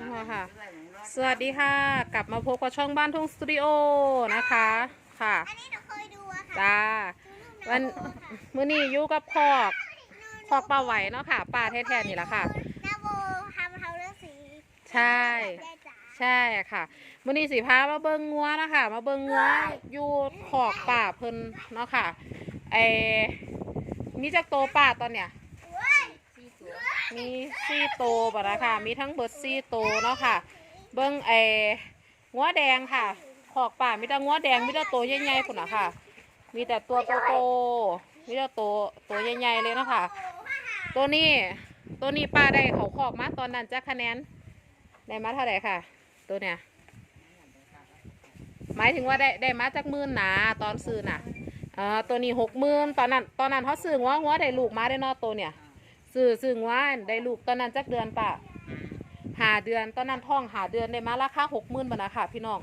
นะคะค่ะ สวัสดีค่ะ กลับมาพบกับช่องบ้านทุ่งสตูดิโอนะคะ ค่ะอันนี้หนูเคยดูอะค่ะจ้าวันมื้อนี้อยู่กับคอกคอกปลาไหวเนาะค่ะปลาแท้ๆนี่แหละค่ะ นาโบทำเทาเรื่องสีใช่ได้จ้าใช่ค่ะมื้อนี้สิพามาเบิ่งงัวนะคะมาเบิ่งงัวอยู่ขอกป่าเพิ่นเนาะค่ะไอมีจักโตป่าตอนเนี้ย มีซี่โตวบ่นะคะมีทั้งเบิดซี่โตเนาะค่ะ เบิ้งไอ้งัวแดงค่ะ ขอกป่ามีแต่งัวแดงมีแต่ตัวใหญ่ๆพุ่นนะค่ะ มีแต่ตัวโตๆมีแต่ตัวตัวใหญ่ๆเลยเนาะค่ะ ตัวนี้ตัวนี้ป้าได้เขาขอกมาตอนนั้นจะคะแนนได้มาเท่าไหร่ค่ะ ตัวเนี้ยหมายถึงว่าได้ได้มาจากมื่นหนาตอนซื้อน่ะอ่าตัวนี้หกมื่นตอนนั้นตอนนั้นเขาซื้องัวงัวได้ลูกมาได้นอตัวเนี่ย ซื้อซื้อว่าได้ลูกตอนนั้นจักเดือนปะหาเดือนตอนนั้นท้องหาเดือนได้มาราคาหกหมื่นบาทนะค่ะ พี่น้อง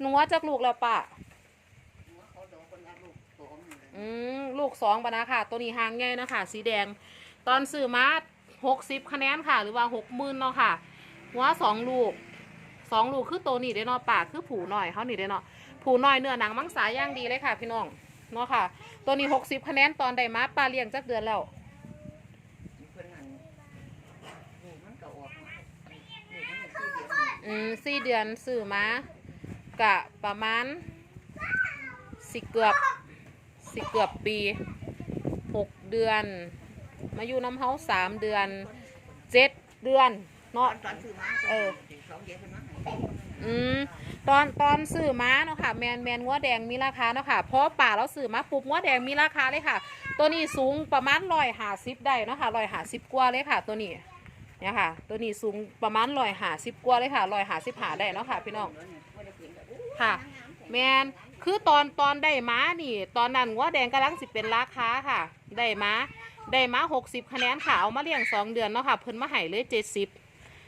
หนูว่าจักลูกแล้วปะอืมลูกสองบาทนะค่ะ ตัวนี้หางใหญ่นะคะสีแดง ตอนซื้อมาหกสิบคะแนนค่ะ หรือว่าหกหมื่นเนาะค่ะหัวสองลูกสองลูกคือตัวนี้ได้เนาะปะคือผูหน่อยเขานี่ได้เนาะผูหน่อยเนื้อหนังมังสาย่างดีเลยค่ะ พี่น้องเนาะค่ะ ตัวนี้หกสิบคะแนนตอนได้มาปลาเลี้ยงจักเดือนแล้ว อืมสี่เดือนซื้อมากะประมาณสิเกือบสิเกือบปีหกเดือน มาอยู่น้ำเฮาสามเดือนเจ็ดเดือนเนาะตอนซื้อมาเออสองเดือนเพิ่นมาให้อืมตอนตอนซื้อม้าเนาะค่ะแมนแมนงัวแดงมีราคาเนาะค่ะเพราะป่าเราซื้อมาปุ๊บงัวแดงมีราคาเลยค่ะ ตัวนี้สูงประมาณร้อยหาสิบได้เนาะค่ะร้อยหาสิบกว่าเลยค่ะ ตัวนี้ เนี่ยค่ะ ตัวนี้สูงประมาณร้อยหาสิบกว่าเลยค่ะร้อยหาสิบหาได้เนาะค่ะพี่น้องค่ะ แมนคือตอนตอนได้ม้านี่ ตอนนั้นงัวแดงกำลังสิเป็นราคาค่ะ ได้ม้าได้ม้าหกสิบคะแนนค่ะเอามาเลี้ยงสองเดือนเนาะค่ะเพิ่นมาให้เลยเจ็ดสิบ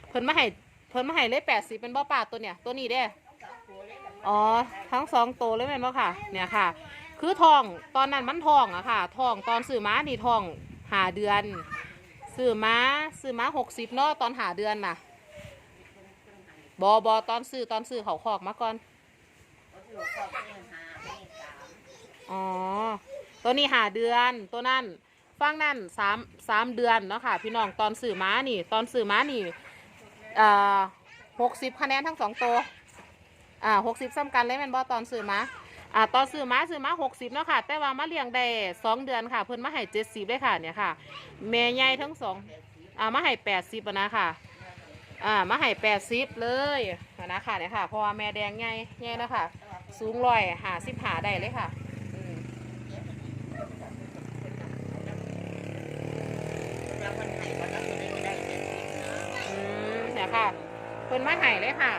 เพิ่นมาให้เพิ่นมาให้เลยแปดสิบเป็นบ่อป่าตัวเนี้ยตัวนี้เด้อ๋อทั้งสองตัวเลยแม่นบ่ค่ะ เนี่ยค่ะ คือทองตอนนั้นมันทองอะค่ะทองตอนซื้อม้านี่ทองหาเดือน ซื้อม้าซื้อม้าหกสิบเนาะตอนหาเดือนน่ะบอบอตอนซื้อตอนซื้อเขาคอกมาก่อนอ๋อตัวนี้หาเดือนตัวนั่นฟังนั่นสามสามเดือนเนาะค่ะ พี่น้องตอนสื่อม้านี่ ตอนสื่อม้านี่อ่าหกสิบคะแนนทั้งสองตัวอ่าหกสิบซ้ำกันเลยแมนบอตอนสื่อม้า อ่าตอนสื่อม้าสื่อม้าหกสิบเนาะค่ะ แต่ว่ามาเลี้ยงได้สองเดือนค่ะ เพิ่นมาให้เจ็ดสิบเลยค่ะเนี่ยค่ะแม่ใหญ่ทั้งสองอ่ามาให้แปดสิบนะค่ะอ่ามาให้แปดสิบเลยนะค่ะเนี่ยค่ะเพราะว่าแม่แดงใหญ่ใหญ่นะคะสูงร้อยหาสิบหาได้เลยค่ะอืมเนะอืมเนี่ยค่ะเพิ่นมาให้เลยค่ะ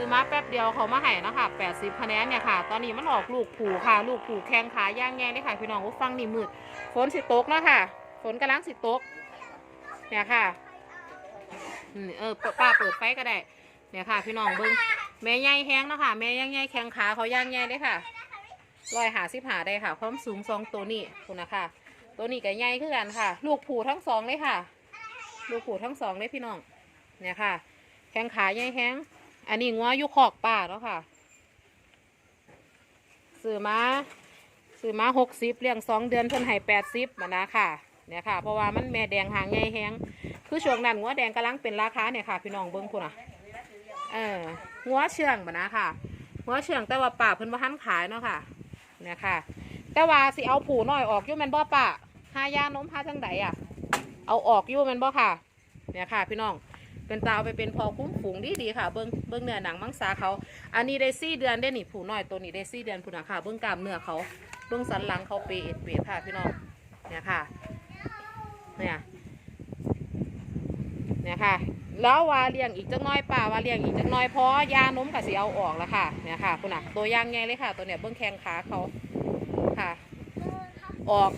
ซื้อมาแป๊บเดียวเขามาให้นะค่ะแปดสิบคะแนนเนี่ยค่ะ ตอนนี้มันออกลูกผูค่ะ ลูกผูแข้งขาย่างแง่เลยค่ะ พี่น้องก็ฟังนี่มืดฝนสิตกแล้วค่ะฝนกำลังสิตกเนี่ยค่ะเออป้าเปิดไฟก็ได้เนี่ยค่ะ พี่น้องเบิ้งแม่ใหญ่แห้งเนาะค่ะแม่ย่างใหญ่แข้งขาเขาย่างแง่เลยค่ะร้อยหาสิบหาได้ค่ะ ความสูงสองตัวนี้คุณนะคะตัวนี้ก็ใหญ่ขึ้นกันค่ะ ลูกผูทั้งสองเลยค่ะ ลูกผูทั้งสองเลยพี่น้องเนี่ยค่ะ แข้งขาใหญ่แข้ง อันนี้งัวอยุคอกป่าเนาะค่ะซื้อมาซื้อมาหกสิบเลี้ยงสองเดือนเพิ่นให้แปดสิบมานะค่ะเนี่ยค่ะ เพราะว่ามันแม่แดงหางใหญ่แห้งคือช่วงนั้นงัวแดงกำลังเป็นราคาเนี่ยค่ะ พี่น้องเบิ้งคุณอะเอองัวเชื่องมานะค่ะงัวเชื่องแต่ว่าป่าเพิ่นบ่ทันขายเนาะค่ะเนี่ยค่ะ แต่ว่าสิเอาผูน้อยออกอยู่แมนบ่ป่าหายาน้มหาจังใดอะ เอาออกอยู่แมนบ่ค่ะ เนี่ยค่ะ พี่น้อง เป็นตาไปเป็นพอคุ้มฝูงดีดีค่ะ เบิ้งเบิ้งเนื้อหนังมังสาเขา อันนี้ได้สี่เดือนได้หนี่ผูน้อยตัวนี้ได้สี่เดือนผูนะค่ะ เบิ้งกล้ามเนื้อเขา เบิ้งสันหลังเขาเปรตเปรตค่ะพี่น้อง เนี่ยค่ะ เนี่ย เนี่ยค่ะ แล้ววาเลี้ยงอีกจักหน้อยป่าวาเลี้ยงอีกจักหน้อยเพราะยานมกับสีเอาออกแล้วค่ะ เนี่ยค่ะคุณน่ะ ตัวย่างไงเลยค่ะ ตัวเนี้ยเบิ้งแข้งขาเขา ค่ะ ออก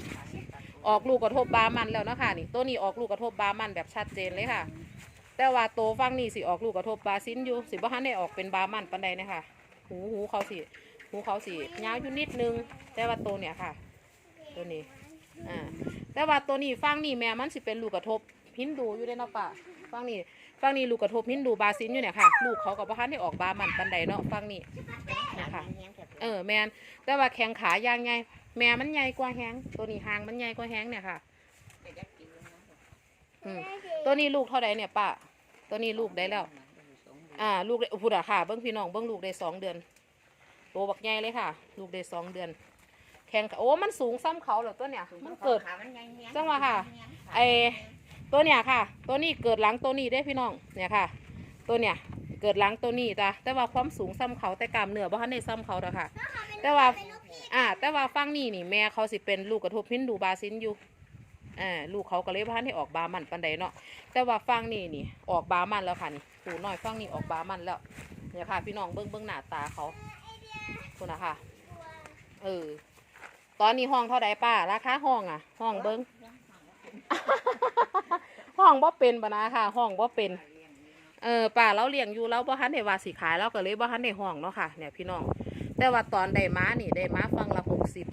ออกลูกกระทบบามันแล้วนะคะนี่ ตัวนี้ออกลูกกระทบบามันแบบชัดเจนเลยค่ะ แต่ว่าโตฟังนี่สิออกลูกกระทบบาซินอยู่ สิบ่ทันได้ออกเป็นบามันปันใดเนะคะหูหูเขาสิหูเขาสิยาวอยู่นิดนึง แต่ว่าตัวเนี่ยค่ะ ตัวนี้อ่าแต่ว่าตัวนี้ฟังนี่แม่มันสิเป็นลูกกระทบพินดูอยู่ได้เนาะป่ะฟังนี่ฟังนี่ลูกกระทบหินดูบาซินอยู่เนี่ยค่ะ ลูกเขากับพ่อได้ออกบามันปันใดเนาะฟังนี่นะคะเออแมนแต่ว่าแข้งขายางไงแม่มันใหญ่กว่าแฮงตัวนี้หางมันใหญ่กว่าแฮงเนี่ยค่ะ อืมตัวนี้ลูกเท่าไรเนี่ยป้า ตัวนี้ลูกได้แล้ว อ่า ลูกได้พูดอะค่ะ เบิ้งพี่น้อง เบิ้งลูกได้สองเดือนตัวบักใหญ่เลยค่ะ ลูกได้สองเดือน แข้งขาโอ้ มันสูงซ้ำเขาเหรอตัวเนี่ยมันเกิดจังหวะค่ะ ไอ้ตัวเนี่ยค่ะ ตัวนี้เกิดหลังตัวนี้ได้พี่น้อง เนี่ยค่ะ ตัวเนี่ยเกิดหลังตัวนี้จ้ะแต่ว่าความสูงซ้ำเขาแต่กล้ามเนื้อบ่ทันได้ซ้ำเขาเด้อค่ะ แต่ว่า อ่า แต่ว่าฟังนี่นี่แม่เขาสิเป็นลูกกระทบพินดูบาซินอยู่ อ่าลูกเขาก็เลยบ่ทันได้ออกบามันปันใดเนาะแต่ว่าฟังนี่นี่ออกบามันแล้วค่ะนี่ตูน้อยฟังนี่ออกบามันแล้วเนี่ยค่ะ พี่น้องเบิ้งเบิ้งหน้าตาเขาคุณนะค่ะเออตอนนี้ห้องเท่าใดป้าราคาห้องอะ ห้องเบิ้งห้องบ่เป็นปะนะค่ะ ห้องบ่เป็นเออป้าเราเลี้ยงอยู่เราบ่ทันได้ว่าสิขายเราก็เลยบ่ทันได้ห้องเนาะค่ะเนี่ยพี่น้อง แต่ว่าตอนได้ม้านี่ได้ม้าฟังละหกสิบ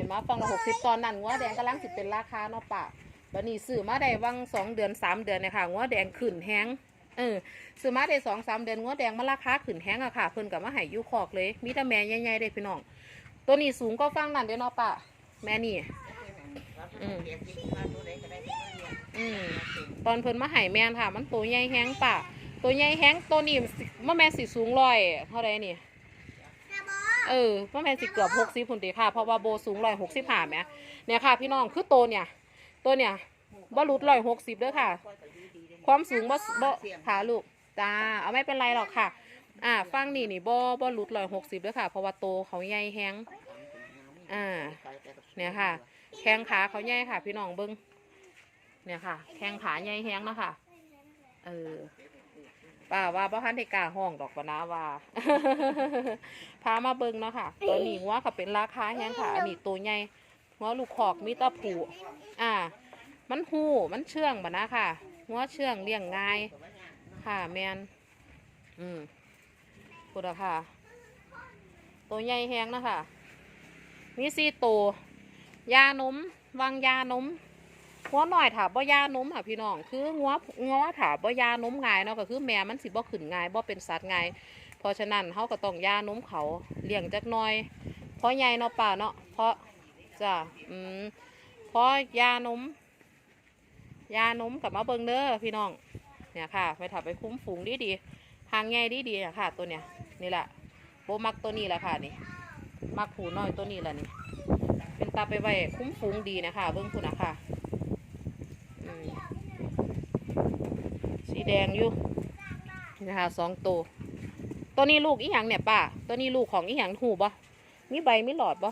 ได้ม้าฟังละหกสิบตอนนั้นงัวแดงกำลังสิเป็นราคาเนาะป้าบัดนี้ซื้อมาได้วังสองเดือนสามเดือนเนี่ยค่ะงัวแดงขึ้นแห้งเออซื้อมาได้สองสามเดือนงัวแดงมาราคาขึ้นแห้งอะค่ะเพิ่นกับมาห้อยูคอกเลย มีแต่แม่ใหญ่ๆเด้พี่น้อง ตัวนี้สูงก็ฟังนั่นเด้เนาะป้าแม่นี่อืมตอนเพิ่นมาให้แม่นค่ะ มันตัวใหญ่แห้งป่ะตัวใหญ่แห้งตัวนี้สิบ่แม่นสิสูงร้อยเท่าไรนี่ เออบ่แม่นสิเกือบหกสิบพุ่นติค่ะ เพราะว่าโบสูงร้อยหกสิบห้าแหมเนี่ยค่ะ พี่น้องคือตัวเนี่ยตัวเนี่ยบ่หลุดร้อยหกสิบเด้อค่ะ ความสูงบ่บ่ค่ะลูกจ้าเอาไม่เป็นไรหรอกค่ะ อ่าฟังนี่นี่บ่บ่หลุดร้อยหกสิบเด้อค่ะ เพราะว่าโตเขาใหญ่แห้งอ่าเนี่ยค่ะ แข้งขาเขาใหญ่ค่ะ พี่น้องเบิ้งเนี่ยค่ะ แข้งขาใหญ่แห้งเนาะค่ะ เออ ป้าว่าบ่ทันได้กล้าห้องดอกปะนะว่า พามาเบิ้งเนาะค่ะ ตัวนี้หัวก็เป็นราคาแห้งค่ะ อันนี้ตัวใหญ่หัวลูกขอกมีตะผูอ่า มันหูมันเชื่องบะนะค่ะ หัวเชื่องเลี้ยงง่าย ค่ะแมนอืมพูดอะค่ะ ตัวใหญ่แห้งนะคะมีสี่ตัวยานมวางยานม หัวหน่อยถาบ่ยานมค่ะพี่น้อง คืองัวงัวถาบ่ยานมง่ายเนาะก็คือแม่มันสิบ่ขึ้นง่ายบ่เป็นสัตว์ง่ายเพราะฉะนั้นเขาก็ต้องยานมเขาเลี้ยงจักหน่อยเพราะใหญ่เนาะป่าเนาะเพราะจ้ะอืมเพราะยานมยานมกับมาเบิงเด้อพี่น้องเนี่ยค่ะไปถับไปคุ้มฝูงดีดีๆหางใหญ่ดีดีอะค่ะ ตัวเนี้ยนี่แหละโบมักตัวนี้แหละค่ะนี่มักผูน้อยตัวนี้แหละนี่เป็นตาไปไว้คุ้มฝูงดีนะคะเบิ้งคุณนะค่ะอืม สีแดงอยู่นะคะสองตัวตัวนี้ลูกอีหยังเนี่ยป้าตัวนี้ลูกของอีหยังหูบ่มีใบมีหลอดบ่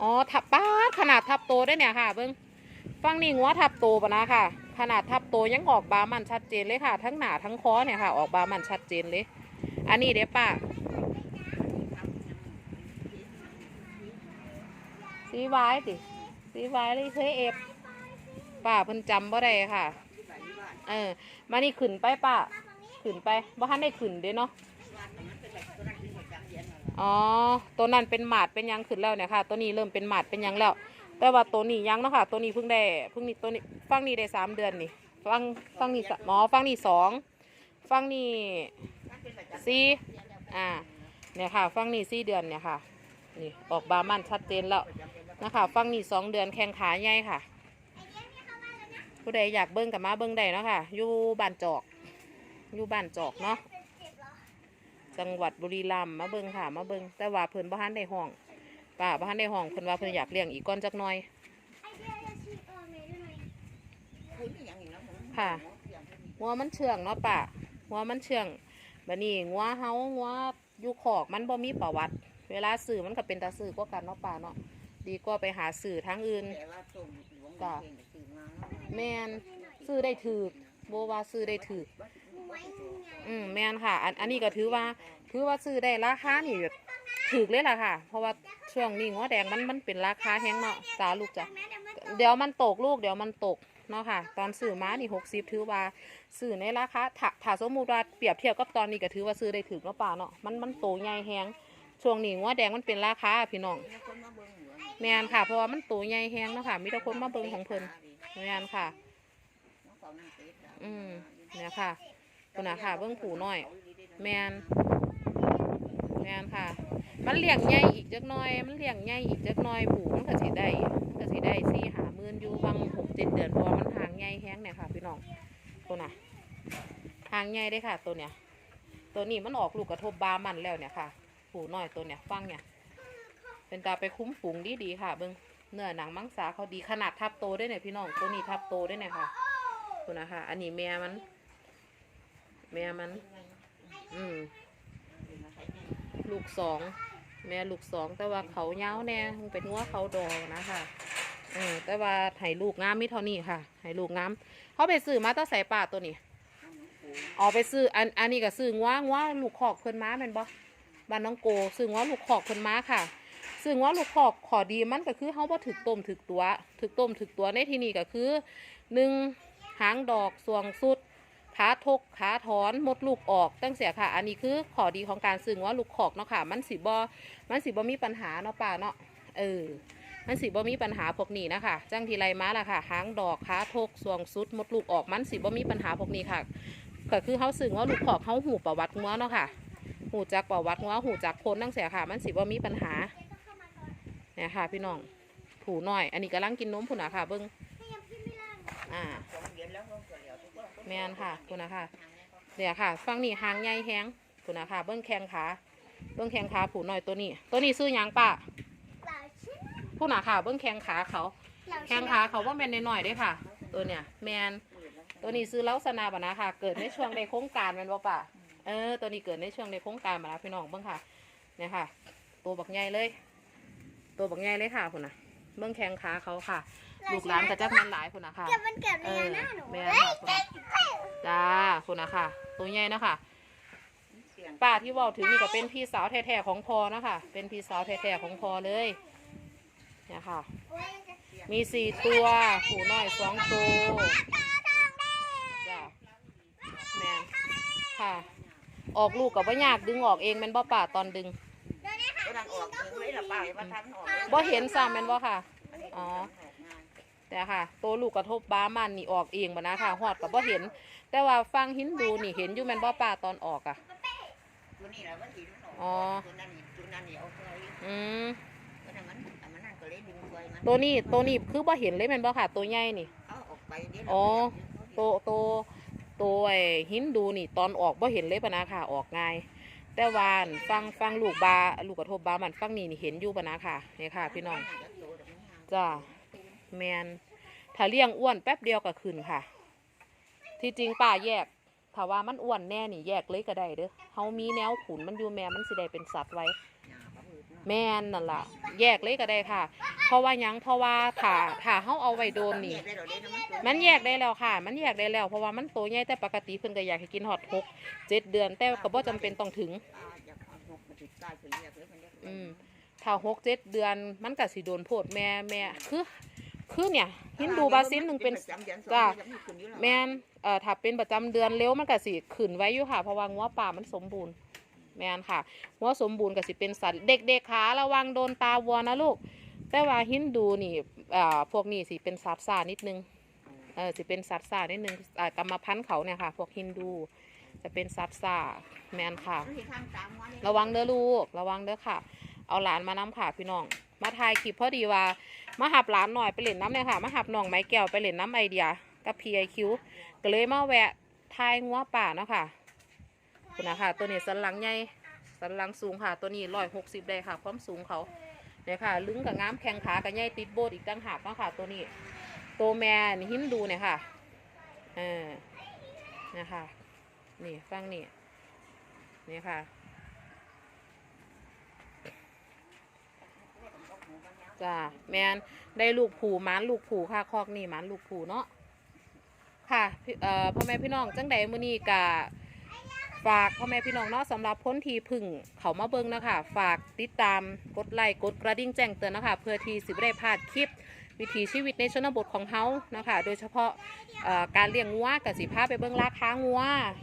อ๋อทับป้าขนาดทับโตได้เนี่ยค่ะเบิ้งฟังนี่งัวทับโตปะนะค่ะ ขนาดทับโตยังออกบามันชัดเจนเลยค่ะ ทั้งหนาทั้งคอเนี่ยค่ะ ออกบามันชัดเจนเลย อันนี้เด้ป้าสีไว้ติสีไว้เลยเคยเอฟป้าเพิ่นจำบ่ได้ค่ะ เออ มานี่ขึ้นไปป้าขึ้นไปบ่ทันได้ขึ้นเด้เนาะอ๋อ ตัวนั้นเป็นหมาดเป็นยังขึ้นแล้วเนี่ยค่ะ ตัวนี้เริ่มเป็นหมาดเป็นยังแล้ว แต่ว่าตัวนี้ยังเนาะค่ะ ตัวนี้เพิ่งได้เพิ่งนี่ตัวนี้ฟังนี่ได้สามเดือนนี่ ฟังฟังนี่หมอฟังนี่สองฟังนี่สี่อ่า เนี่ยค่ะ ฟังนี่สี่เดือนเนี่ยค่ะ นี่ออกบามันชัดเจนแล้วนะคะ ฟังนี่สองเดือนแข้งขาใหญ่ค่ะ ผู้ใดอยากเบิ้งกับมาเบิ้งได้เนาะค่ะ อยู่บ้านจอก อยู่บ้านจอกเนาะ จังหวัดบุรีรัมย์มาเบิ้งค่ะ มาเบิ้งแต่ว่าเพิ่นบ่ทันได้ห้องป้าบ่ทันได้ห้องเพิ่นว่าเพิ่นอยากเลี้ยงอีกก้อนจักหน่อย ค่ะหัวมันเชื่องเนาะป้าหัวมันเชื่องบัดนี้งัวเฮางัวอยู่ขอกมันบ่มีประวัติ เวลาซื้อมันก็เป็นตาซื้อกว่ากันเนาะป้าเนาะ ดีกว่าไปหาซื้อทางอื่น แมนซื้อได้ถือโบว่าซื้อได้ถืออืมแมนค่ะ อันอันนี้ก็ถือว่าถือว่าซื้อได้ราคานี่ถือเลยล่ะค่ะ เพราะว่าช่วงนี้งัวแดงมันมันเป็นราคาแฮงเนาะจ้าลูกจ้ะเดี๋ยวมันตกลูกเดี๋ยวมันตกเนาะค่ะ ตอนซื้อมานี่หกสิบถือว่าซื้อในราคาถ้าถ้าสมมติว่าเปรียบเทียบกับตอนนี้ก็ถือว่าซื้อได้ถือเนาะป่าเนาะมันมันโตใหญ่แฮงช่วงนี้งัวแดงมันเป็นราคาพี่น้องแมนค่ะ เพราะว่ามันโตใหญ่แฮงเนาะค่ะมีแต่คนมาเบิ่งของเพิ่น แมนค่ะ อืมเนี่ยค่ะคุณนะค่ะเบิ่งผูน้อย แมนแมนค่ะ มันเลี้ยงใหญ่อีกจักหน่อย มันเลี้ยงใหญ่อีกจักหน่อยผูมันก็สิได้มันก็สิได้สี่หาหมื่นอยู่บางหกเจ็ดเดือนพราะว่ามันหางใหญ่แห้งเนี่ยค่ะ พี่น้องตัวน่ะหางใหญ่ได้ค่ะ ตัวเนี้ยตัวนี้มันออกลูกกระทบบามันแล้วเนี่ยค่ะ ผูน้อยตัวเนี้ยฟังเนี่ย เป็นตาไปคุ้มฝูงดีดีๆค่ะเบิ้อง เนื้อหนังมังสาเขาดีขนาดทับโตได้เนี่ยพี่น้องตัวนี้ทับโตได้เนี่ยค่ะตัวนะคะอันนี้แม่มัน แม่มัน อืมลูกสองแม่ลูกสองแต่ว่าเขาเย้าแน่คงเป็นงัวเขาดองนะคะเออแต่ว่าให้ลูกงามมิเท่านี้ค่ะให้ลูกงามเขาไปซื้อมาตั้งใส่ป่าตัวนี้ออกไปซื้ออันอันนี้ก็ซื้องัวงัวลูกขอกเพิ่นม้าแม่นบ่บ้านน้องโกซื้องัวลูกขอกเพิ่นม้าค่ะ ซื้องัวลูกขอกขอดีมันก็คือเขาบ่ถึกต้มถึกตัวถึกต้มถึกตัวในที่นี้ก็คือหนึ่งหางดอกสวงสุดขาทกขาถอนมดลูกออกตั้งเสียค่ะ อันนี้คือขอดีของการซึ่งว่าลูกขอกเนาะค่ะ มันสีบอมันสีบอมีปัญหาเนาะป่าเนาะเออมันสีบอมีปัญหาพวกนี้นะคะจังทีไรมาล่ะค่ะหางดอกขาทกสวงสุดมดลูกออกมันสีบอมีปัญหาพวกนี้ค่ะก็คือเขาซึ่งว่าลูกขอกเขาหูประวัติงัวเนาะค่ะหูจากประวัติงัวหูจากพ้นตั้งเสียค่ะ มันสีบอมีปัญหา เนี่ยค่ะ พี่น้องผูน้อย อันนี้กำลังกินนมผูนะค่ะเบิ้งอ่าแมนค่ะคุนะค่ะเดี๋ยวค่ะฟังนี่หางใหญ่แห้งคุนะค่ะ เบิ้งแข้งขาเบิ้งแข้งขาผูหน่อยตัวนี้ ตัวนี้ซื้อหยังป่ะเหล่าชิ้นผู้หนาค่ะ เบิ้งแข้งขาเขาแข้งขาเขาว่าแมนน้อยๆเด้ค่ะ ตัวเนี่ยแมนตัวนี้ซื้อเล้าสนาบะนะค่ะ เกิดในช่วงในโครงการแมนบ่ป่ะเออตัวนี้เกิดในช่วงในโครงการมาแล้วพี่น้องเบิ้งค่ะเนี่ยค่ะ ตัวบักใหญ่เลย ตัวบักใหญ่เลยค่ะคุณนะเบิ้งแข้งขาเขาค่ะ ลูกหลานกระจักมันหลายคุณนะค่ะเก็บมันเก็บเอเลยอนะหนูแม่นเฮ้ยค่ะคุณนะจ้าคุณนะค่ะ ตัวใหญ่เนาะคะป้าที่เว่าถึงนี่ก็เป็นพี่สาวแท้ๆของพอเนาะคะ เป็นพี่สาวแท้ๆของพอเลยเนี่ยค่ะโอ้ยจะมีสี่ตัวผูน้อยสองตัวจ้าแม่นค่ะ ออกลูกกับว่ายากดึงออกเองแมันบ่ป่าตอนดึง เดี๋ยวนี้ค่ะก็นั่งออกถึงเลยละป้าว่าทำออกบ่เห็นซ้ำแมันบ่ค่ะ อ๋อแต่ค่ะ ตัวลูกกระทบบ้ามันนี่ออกเองบ่นะค่ะหอดกับบ่เห็น แต่ว่าฟังหินดูนี่เห็นอยู่แม่นบ่ป่าตอนออกอะ ตัวนี้แหละว่าหินออกอ๋อตัวนั้นนี่ตัวนั้นนี่เอาไว้อืมตัวนั้นมันแต่มันนั่นก็เลยดึงไว้มันตัวนี้ตัวนี้คือบ่เห็นเลยแม่นบ่ค่ะ ตัวใหญ่นี่ เขาออกไปเดี๋ยวอ๋อตัวตัวตัวไอ้หินดูนี่ตอนออกบ่เห็นเลยปะนะค่ะออกง่าย แต่วานฟังฟังลูกบาลูกกระทบบามันฟังนี่นี่เห็นอยู่ปะนะค่ะนี่ค่ะ พี่น้องจ้าแมนถ้าเลี้ยงอ้วนแป๊บเดียวก็ขึ้นค่ะ ที่จริงป่าแยกถ้าว่ามันอ้วนแน่นี่แยกเลยก็ได้เด้อเฮามีแนวขุนมันอยู่แม่มันสิได้เป็นสัตว์ไว้ แม่นนั่นล่ะแยกเลยก็ได้ค่ะ เพราะว่าหยังเพราะว่าถ้าถ้าเฮาเอาไว้โดนนี่ มันแยกได้แล้วค่ะ มันแยกได้แล้วเพราะว่ามันโตใหญ่แต่ปกติเพิ่นก็อยากให้กินฮอดหกเจ็ดเดือนแต่ก็บ่จำเป็นต้องถึง อืมถ้าหกเจ็ดเดือนมันก็สิโดนโพดแม่แม่คือคือเนี่ยฮินดูบาซินหนึ่งเป็นจ้ะแม่นเอ่อถ้าเป็นประจำเดือนเร็วมันก็สิขึ้นไว้อยู่ค่ะเพราะว่างัวป่ามันสมบูรณ์ ม่นค่ะงัวสมบูรณ์ก็สิเป็นสัตว์เด็กๆขาระวังโดนตาวัวนะลูก แต่ว่าฮินดูนี่อ่าพวกนี้สิเป็นสัตว์ซานิดนึงเออสิเป็นสัตว์ซานิดนึงอ่ากรรมพันธุ์เขาเนี่ยค่ะ พวกฮินดูจะเป็นสัตว์ซ่าแมนค่ะ ระวังเด้อลูก ระวังเด้อค่ะ เอาหลานมานำค่ะพี่น้อง มาถ่ายคลิปพอดีว่า มาหับหลานหน่อยไปเล่นน้ำเนี่ยค่ะ มาหับน้องไม้แก้วไปเล่นน้ำไอเดียกับพีไอคิวก็เลยมาแวะถ่ายงัวป่าเนาะค่ะ คุณนะคะตัวนี้สันหลังใหญ่สันหลังสูงค่ะ ตัวนี้ร้อยหกสิบได้ค่ะ ความสูงเขาเนี่ยค่ะ ลึงกับง้ามแข้งขากับใหญ่ติดโบดอีกตั้งหากเนาะค่ะ ตัวนี้ตัวแม่นี่หินดูเนี่ยค่ะเออนี่ค่ะนี่ฟังนี่นี่ค่ะจ้าแมนได้ลูกผูหมันลูกผูค่ะคอกนี่หมันลูกผูเนาะค่ะพี่เอ่อพ่อแม่พี่น้องจังใดมื้อนี้กะ ฝากพ่อแม่พี่น้องเนาะสำหรับพ้นทีพึ่งเขามาเบิ่งนะคะ ฝากติดตามกดไลค์กดกระดิ่งแจ้งเตือนนะคะ เพื่อที่สิบ่ได้พลาดคลิป วิถีชีวิตในชนบทของเฮานะคะ โดยเฉพาะเอ่อการเลี้ยงงัวกับสิพาไปเบิ่งราคางัว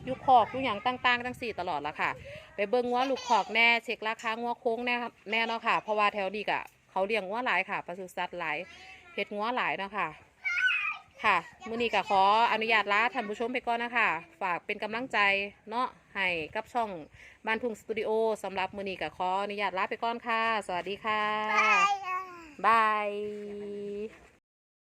ยุคอกอยุอย่างต่างๆทั้งสี่ตลอดละค่ะ ไปเบิ่งงัวลูกคอกแน่เช็คราคางัวโค้งแน่แน่เนาะค่ะเพราะว่าแถวนี้กะเขาเลี้ยงงัวหลายค่ะปศุสัตว์หลายเฮ็ดงัวหลายเนาะค่ะ ค่ะมือนี้ก็ขออนุญาตลาท่านผู้ชมไปก่อนนะคะ ฝากเป็นกำลังใจเนาะให้กับช่องบ้านทุ่งสตูดิโอสำหรับมือนี้ก็ขออนุญาตลาไปก่อนค่ะ สวัสดีค่ะ บายบาย